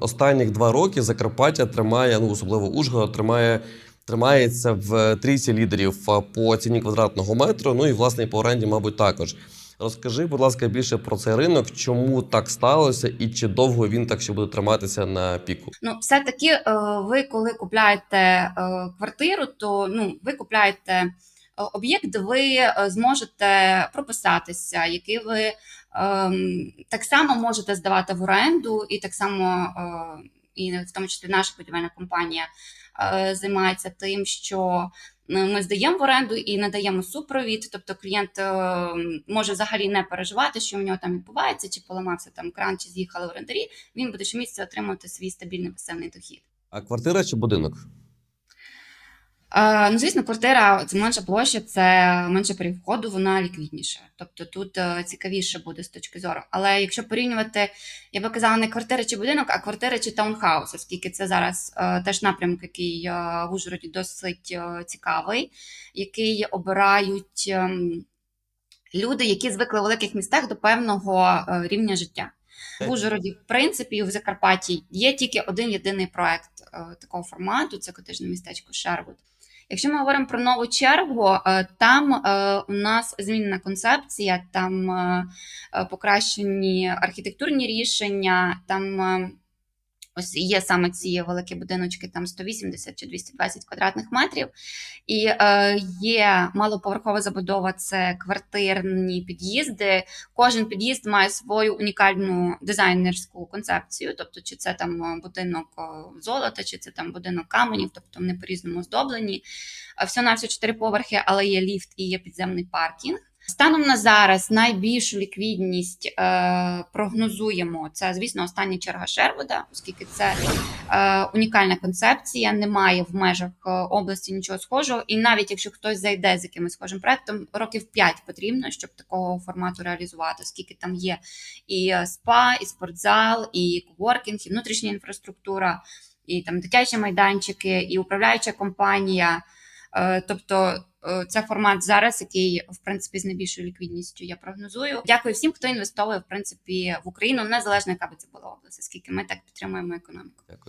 Останніх два роки Закарпаття тримає, ну особливо Ужгород, тримає. Тримається в трійці лідерів по ціні квадратного метру. Ну і власне по оренді, мабуть, також. Розкажи, будь ласка, більше про цей ринок, чому так сталося, і чи довго він так ще буде триматися на піку? Ну, все-таки е, ви, коли купляєте е, квартиру, то ну, ви купляєте об'єкт, ви е, зможете прописатися, який ви ем, так само можете здавати в оренду, і так само, е, і в тому числі наша будівельна компанія е, займається тим, що ми здаємо в оренду і надаємо супровід. Тобто клієнт може взагалі не переживати, що в нього там відбувається, чи поламався там кран, чи з'їхали орендарі. Він буде щомісяця отримувати свій стабільний пасивний дохід. А квартира чи будинок? Е, ну, звісно, квартира це менша площа, це менше поріг входу, вона ліквідніша. Тобто тут е, цікавіше буде з точки зору. Але якщо порівнювати, я би казала, не квартира чи будинок, а квартира чи таунхаус, оскільки це зараз е, теж напрямок, який е, в Ужгороді досить цікавий, який обирають ем, люди, які звикли в великих містах до певного рівня життя. В Ужгороді, в принципі, в Закарпатті є тільки один єдиний проект такого формату це котежне містечко Шервуд. Якщо ми говоримо про нову чергу, е, там е, у нас змінена концепція, там е, покращені архітектурні рішення, там ось є саме ці великі будиночки, там 180 чи 220 квадратних метрів. І е, є малоповерхова забудова, це квартирні під'їзди. Кожен під'їзд має свою унікальну дизайнерську концепцію. Тобто, чи це там е, будинок е, золота, чи це там будинок каменів, тобто вони по-різному оздоблені. Все на все чотири поверхи, але є ліфт і є підземний паркінг. Станом на зараз найбільшу ліквідність е, прогнозуємо. Це, звісно, остання черга Шервуда, оскільки це е, унікальна концепція, немає в межах е, області нічого схожого. І навіть якщо хтось зайде з якимось схожим проектом, років 5 потрібно, щоб такого формату реалізувати, оскільки там є і е, спа, і спортзал, і коворкінг, і внутрішня інфраструктура, і там дитячі майданчики, і управляюча компанія. Е, Тобто е, це формат зараз, який в принципі з найбільшою ліквідністю я прогнозую. Дякую всім, хто інвестовує в принципі в Україну, незалежно яка би це була область, оскільки ми так підтримуємо економіку. Дякую.